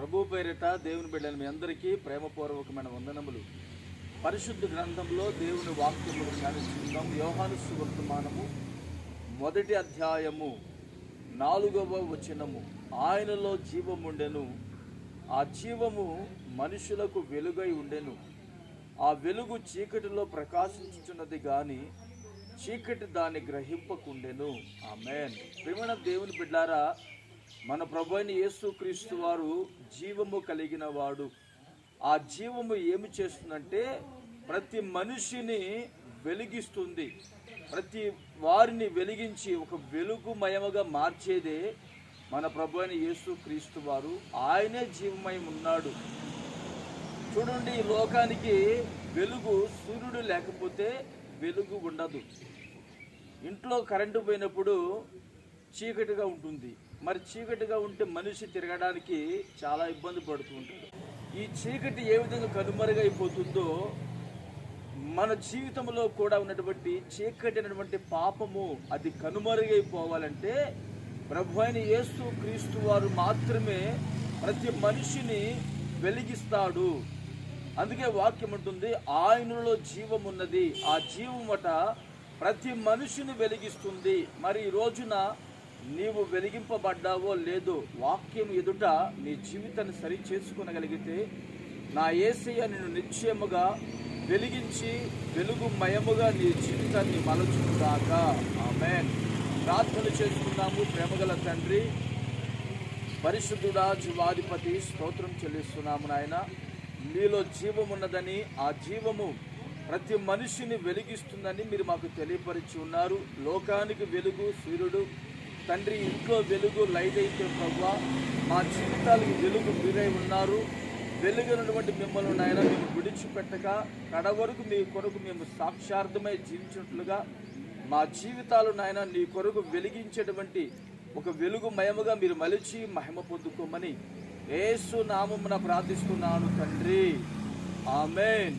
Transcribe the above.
ప్రభు పేరిట దేవుని బిడ్డలు మీ అందరికీ ప్రేమపూర్వకమైన వందనములు. పరిశుద్ధ గ్రంథంలో దేవుని వాక్యములు ధ్యానిస్తున్నాం యోహాను సువర్తమానము మొదటి అధ్యాయము నాలుగవ వచనము. ఆయనలో జీవముండెను ఆ జీవము మనుషులకు వెలుగై ఉండెను. ఆ వెలుగు చీకటిలో ప్రకాశించుచున్నది గాని చీకటి దాన్ని గ్రహింపకుండెను. ఆమెన్. ప్రేమణ దేవుని బిడ్డారా మన ప్రభు అయిన యేసుక్రీస్తు వారు జీవము కలిగిన వాడు. ఆ జీవము ఏమి చేస్తుందంటే ప్రతి మనిషిని వెలిగిస్తుంది. ప్రతి వారిని వెలిగించి ఒక వెలుగుమయముగా మార్చేదే మన ప్రభు అయిన యేసుక్రీస్తు వారు. ఆయనే జీవమయం ఉన్నాడు. చూడండి ఈ లోకానికి వెలుగు సూర్యుడు లేకపోతే వెలుగు ఉండదు. ఇంట్లో కరెంటు పోయినప్పుడు చీకటిగా ఉంటుంది. మరి చీకటిగా ఉంటే మనిషి తిరగడానికి చాలా ఇబ్బంది పడుతూ ఉంటాడు. ఈ చీకటి ఏ విధంగా కనుమరుగైపోతుందో మన జీవితంలో కూడా ఉన్నటువంటి చీకటి అనేటువంటి పాపము అది కనుమరుగైపోవాలంటే ప్రభు అయిన యేసు క్రీస్తు వారు మాత్రమే ప్రతి మనిషిని వెలిగిస్తాడు. అందుకే వాక్యం ఉంటుంది ఆయనలో జీవం ఉన్నది ఆ జీవమట ప్రతి మనిషిని వెలిగిస్తుంది. మరి ఈ రోజున నీవు వెలిగింపబడ్డావో లేదో వాక్యం ఎదుట నీ జీవితాన్ని సరి చేసుకునగలిగితే నా ఏసయ్య నిన్ను నిశ్చయముగా వెలిగించి వెలుగుమయముగా నీ జీవితాన్ని మలచుగాక ఆమెన్. ప్రార్థన చేసుకున్నాము ప్రేమగల తండ్రి పరిశుద్ధుడా జీవాధిపతి స్తోత్రం చెల్లిస్తున్నాము నాయన. మీలో జీవమున్నదని ఆ జీవము ప్రతి మనిషిని వెలిగిస్తుందని మీరు మాకు తెలియపరిచి ఉన్నారు. లోకానికి వెలుగు సూర్యుడు తండ్రి ఇంట్లో వెలుగు లైట్ అయితే ప్రభు మా జీవితాలకు వెలుగు మీరై ఉన్నారు. వెలుగునటువంటి మిమ్మల్ని నాయన మేము విడిచిపెట్టక కడ వరకు మీ కొరకు మేము సాక్షార్థమై జీవించినట్లుగా మా జీవితాలు నాయన నీ కొరకు వెలిగించేటువంటి ఒక వెలుగు మయముగా మీరు మలిచి మహిమ పొందుకోమని ఏసు నామమున ప్రార్థిస్తున్నాను తండ్రి. ఆమెన్.